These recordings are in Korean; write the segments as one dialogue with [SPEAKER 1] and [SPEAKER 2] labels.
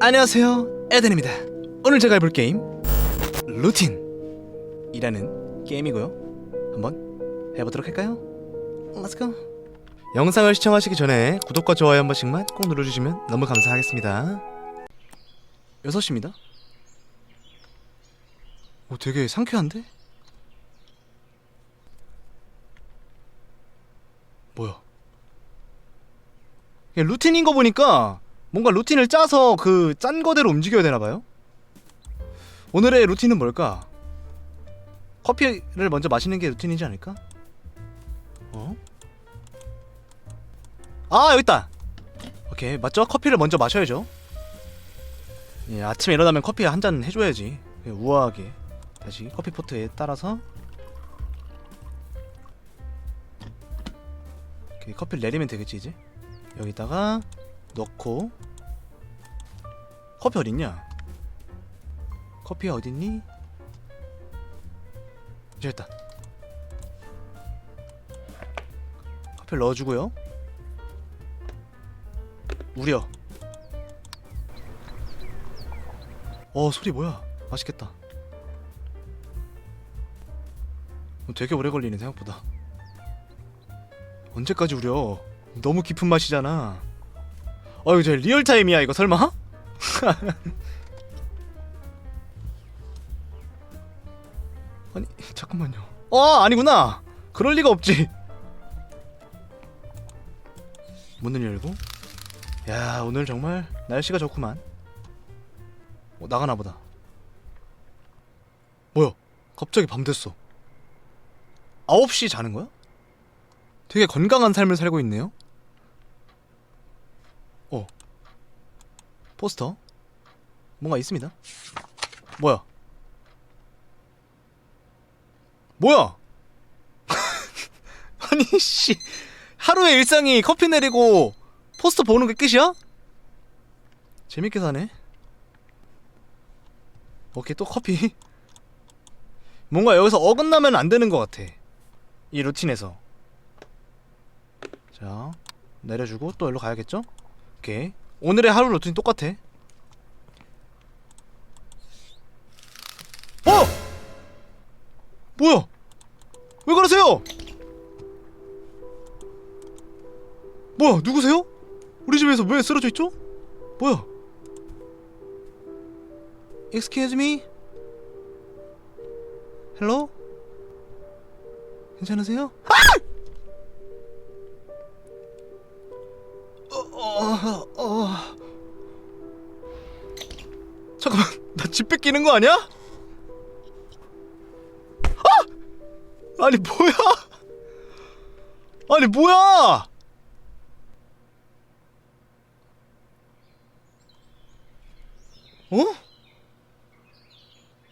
[SPEAKER 1] 안녕하세요. 에덴입니다. 오늘 제가 해볼 게임 루틴 이라는 게임이고요. 한번 해보도록 할까요? 렛츠고 영상을 시청하시기 전에 구독과 좋아요 한 번씩만 꼭 눌러주시면 너무 감사하겠습니다. 6시입니다. 오 되게 상쾌한데? 뭐야? 루틴인 거 보니까 뭔가 루틴을 짜서 그 짠 거대로 움직여야 되나 봐요. 오늘의 루틴은 뭘까? 커피를 먼저 마시는 게 루틴이지 않을까? 어? 아 여기 있다. 오케이 맞죠? 커피를 먼저 마셔야죠. 예, 아침에 일어나면 커피 한 잔 해줘야지. 그냥 우아하게 다시 커피 포트에 따라서 오케이, 커피를 내리면 되겠지 이제. 여기다가 넣고 커피 어딨냐? 커피 어딨니? 됐다. 커피를 넣어주고요. 우려. 어 소리 뭐야? 맛있겠다. 어, 되게 오래 걸리네 생각보다. 언제까지 우려? 너무 깊은 맛이잖아 어 이거 저 리얼타임이야 이거 설마? 아니 잠깐만요. 어 아니구나. 그럴 리가 없지. 문을 열고. 야 오늘 정말 날씨가 좋구만. 어, 나가나 보다. 뭐야? 갑자기 밤 됐어. 9시 자는 거야? 되게 건강한 삶을 살고 있네요 어. 포스터? 뭔가 있습니다. 뭐야? 뭐야? 아니 씨. 하루의 일상이 커피 내리고 포스터 보는 게 끝이야? 재밌게 사네. 오케이 또 커피. 뭔가 여기서 어긋나면 안 되는 것 같아. 이 루틴에서. 자 내려주고 또 일로 가야겠죠? 오케이 오늘의 하루 루틴 똑같아 어! 뭐야? 왜 그러세요? 뭐야 누구세요? 우리 집에서 왜 쓰러져 있죠? 뭐야? Excuse me? Hello? 괜찮으세요? 어, 어, 어. 잠깐만, 나 집 뺏기는 거 아니야? 아! 아니 뭐야? 아니 뭐야? 어?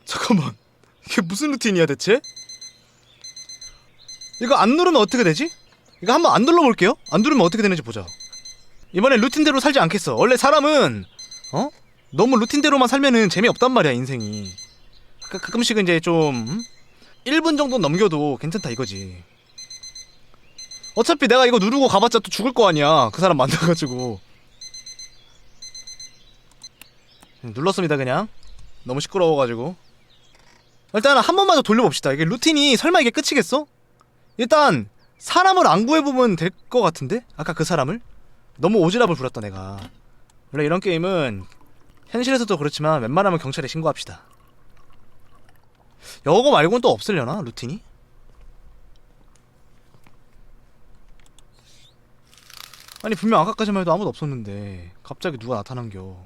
[SPEAKER 1] 잠깐만, 이게 무슨 루틴이야 대체? 이거 안 누르면 어떻게 되지? 이거 한번 안 눌러볼게요. 안 누르면 어떻게 되는지 보자. 이번엔 루틴대로 살지 않겠어. 원래 사람은 어? 너무 루틴대로만 살면은 재미없단 말이야 인생이. 가, 가끔씩은 이제 좀 음? 1분 정도 넘겨도 괜찮다 이거지. 어차피 내가 이거 누르고 가봤자 또 죽을 거 아니야. 그 사람 만나가지고. 눌렀습니다 그냥. 너무 시끄러워가지고. 일단 한 번만 더 돌려봅시다. 이게 루틴이 설마 이게 끝이겠어? 일단 사람을 안 구해보면 될 것 같은데? 아까 그 사람을? 너무 오지랖을 부렸다 내가. 원래 이런 게임은 현실에서도 그렇지만 웬만하면 경찰에 신고합시다. 여거 말고는 또 없으려나 루틴이? 아니 분명 아까까지만 해도 아무도 없었는데 갑자기 누가 나타난겨.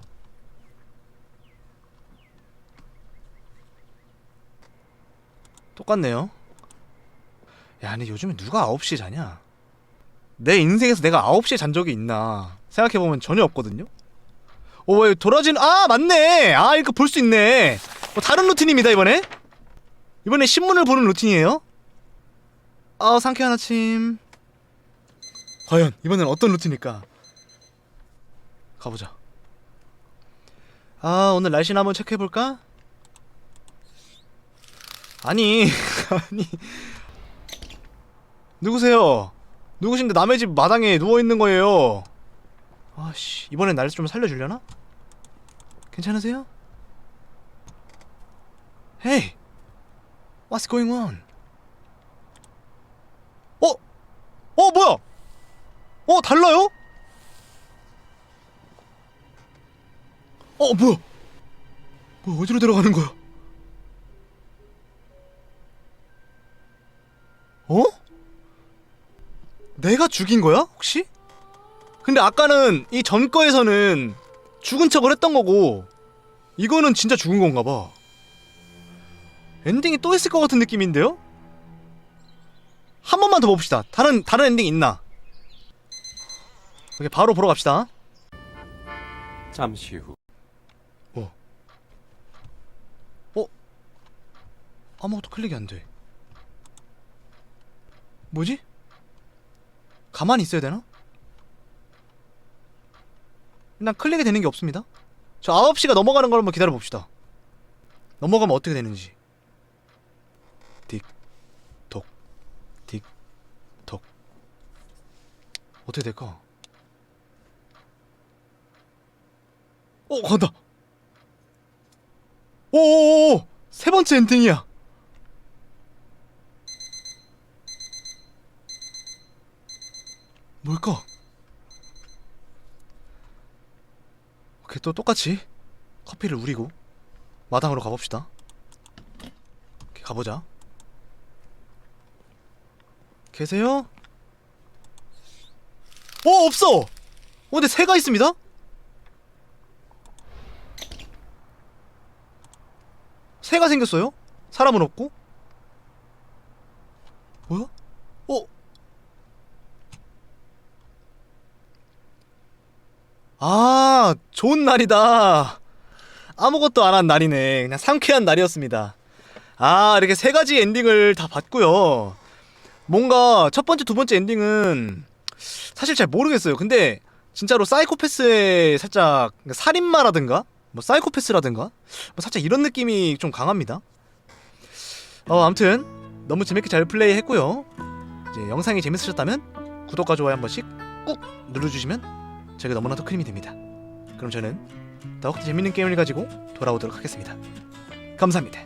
[SPEAKER 1] 똑같네요. 야 근데 요즘에 누가 9시에 자냐 내 인생에서 내가 9시에 잔 적이 있나 생각해보면 전혀 없거든요. 오 왜 돌아진 아 맞네! 아 이거 볼 수 있네! 어, 다른 루틴입니다 이번에. 이번에 신문을 보는 루틴이에요. 아 상쾌한 아침. 과연 이번엔 어떤 루틴일까? 가보자. 아 오늘 날씨나 한번 체크해볼까? 아니 아니. 누구세요 누구신데 남의 집 마당에 누워 있는 거예요. 아씨 이번엔 날 좀 살려주려나? 괜찮으세요? Hey, what's going on? 어? 어 뭐야? 어 달라요? 어 뭐야? 뭐 어디로 들어가는 거야? 어? 내가 죽인 거야? 혹시? 근데 아까는 이 전 거에서는 죽은 척을 했던 거고 이거는 진짜 죽은 건가 봐. 엔딩이 또 있을 것 같은 느낌인데요? 한 번만 더 봅시다. 다른 다른 엔딩 있나? 오케이 바로 보러 갑시다.
[SPEAKER 2] 잠시 후
[SPEAKER 1] 아무것도 클릭이 안 돼. 뭐지? 가만히 있어야 되나? 일단 클릭이 되는 게 없습니다. 저 9시가 넘어가는 걸 한번 기다려 봅시다. 넘어가면 어떻게 되는지. 틱, 톡, 틱, 톡. 어떻게 될까? 어, 간다! 오오오오! 세 번째 엔딩이야! 뭘까? 오케이 또 똑같이 커피를 우리고 마당으로 가봅시다 오케이 가보자 계세요? 어 없어! 어 근데 새가 있습니다? 새가 생겼어요? 사람은 없고? 뭐야? 어? 아, 좋은 날이다. 아무것도 안 한 날이네. 그냥 상쾌한 날이었습니다. 아, 이렇게 세 가지 엔딩을 다 봤고요. 뭔가 첫 번째, 두 번째 엔딩은 사실 잘 모르겠어요. 근데 진짜로 사이코패스의 살짝 살인마라든가 뭐 사이코패스라든가 뭐 살짝 이런 느낌이 좀 강합니다. 어, 아무튼 너무 재밌게 잘 플레이했고요. 이제 영상이 재밌으셨다면 구독과 좋아요 한 번씩 꾹 눌러주시면 제가 너무나도 큰 힘이 됩니다. 그럼 저는 더욱더 재밌는 게임을 가지고 돌아오도록 하겠습니다. 감사합니다.